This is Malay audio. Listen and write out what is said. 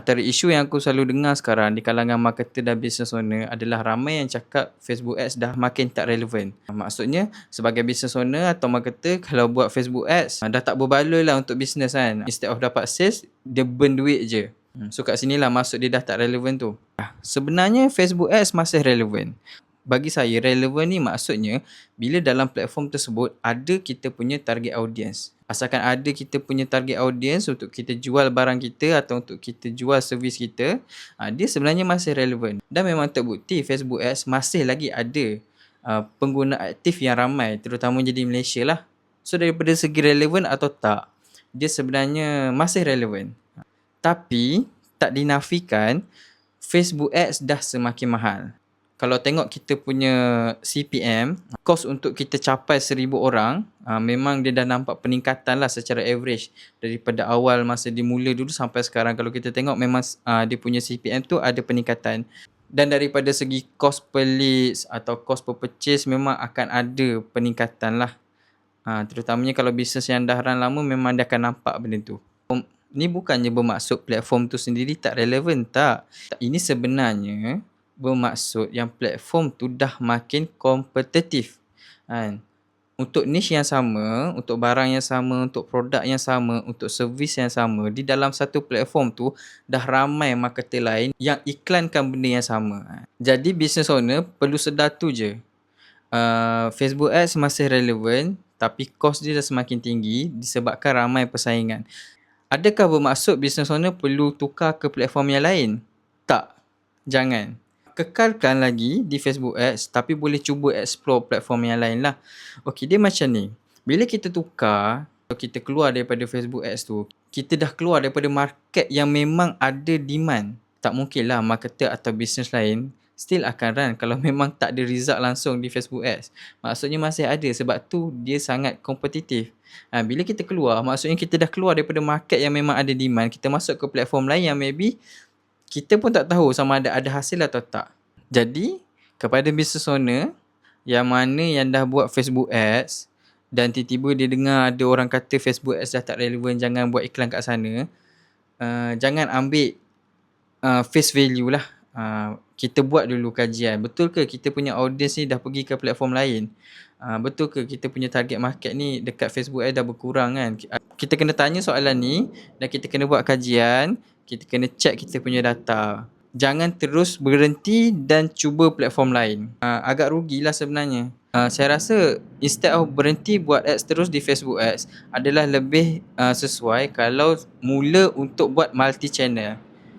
Antara isu yang aku selalu dengar sekarang di kalangan marketer dan business owner adalah ramai yang cakap Facebook Ads dah makin tak relevan. Maksudnya sebagai business owner atau marketer kalau buat Facebook Ads dah tak berbaloi lah untuk business kan. Instead of dapat sales, dia burn duit je. Hmm, so kat sini lah masuk dia dah tak relevan tu. Sebenarnya Facebook Ads masih relevan. Bagi saya relevan ni maksudnya bila dalam platform tersebut ada kita punya target audience asalkan ada kita punya target audience untuk kita jual barang kita atau untuk kita jual servis kita, uh, dia sebenarnya masih relevan. Dan memang terbukti Facebook Ads masih lagi ada uh, pengguna aktif yang ramai terutamanya di Malaysia lah. So daripada segi relevan atau tak, dia sebenarnya masih relevan. Tapi tak dinafikan Facebook Ads dah semakin mahal kalau tengok kita punya CPM, kos untuk kita capai seribu orang, uh, memang dia dah nampak peningkatan lah secara average daripada awal masa dimula dulu sampai sekarang. Kalau kita tengok memang uh, dia punya CPM tu ada peningkatan. Dan daripada segi kos per leads atau kos per purchase memang akan ada peningkatan lah. Uh, terutamanya kalau bisnes yang dah run lama memang dia akan nampak benda tu. Ni bukannya bermaksud platform tu sendiri tak relevan tak. Ini sebenarnya bermaksud yang platform tu dah makin kompetitif. Kan? Untuk niche yang sama, untuk barang yang sama, untuk produk yang sama, untuk servis yang sama, di dalam satu platform tu dah ramai marketer lain yang iklankan benda yang sama. Jadi business owner perlu sedar tu je. Uh, Facebook Ads masih relevan tapi kos dia dah semakin tinggi disebabkan ramai persaingan. Adakah bermaksud business owner perlu tukar ke platform yang lain? Tak. Jangan kekalkan lagi di Facebook Ads tapi boleh cuba explore platform yang lain lah. Okey, dia macam ni. Bila kita tukar, kita keluar daripada Facebook Ads tu, kita dah keluar daripada market yang memang ada demand. Tak mungkin lah marketer atau bisnes lain still akan run kalau memang tak ada result langsung di Facebook Ads. Maksudnya masih ada sebab tu dia sangat kompetitif. Ha, bila kita keluar, maksudnya kita dah keluar daripada market yang memang ada demand, kita masuk ke platform lain yang maybe kita pun tak tahu sama ada ada hasil atau tak. Jadi, kepada business owner yang mana yang dah buat Facebook Ads dan tiba-tiba dia dengar ada orang kata Facebook Ads dah tak relevan, jangan buat iklan kat sana. Uh, jangan ambil uh, face value lah. Uh, kita buat dulu kajian. Betul ke kita punya audience ni dah pergi ke platform lain? Uh, betul ke kita punya target market ni dekat Facebook Ads dah berkurang kan? Kita kena tanya soalan ni dan kita kena buat kajian kita kena check kita punya data. Jangan terus berhenti dan cuba platform lain. Uh, agak rugilah sebenarnya. Uh, saya rasa instead of berhenti buat ads terus di Facebook ads adalah lebih uh, sesuai kalau mula untuk buat multi channel.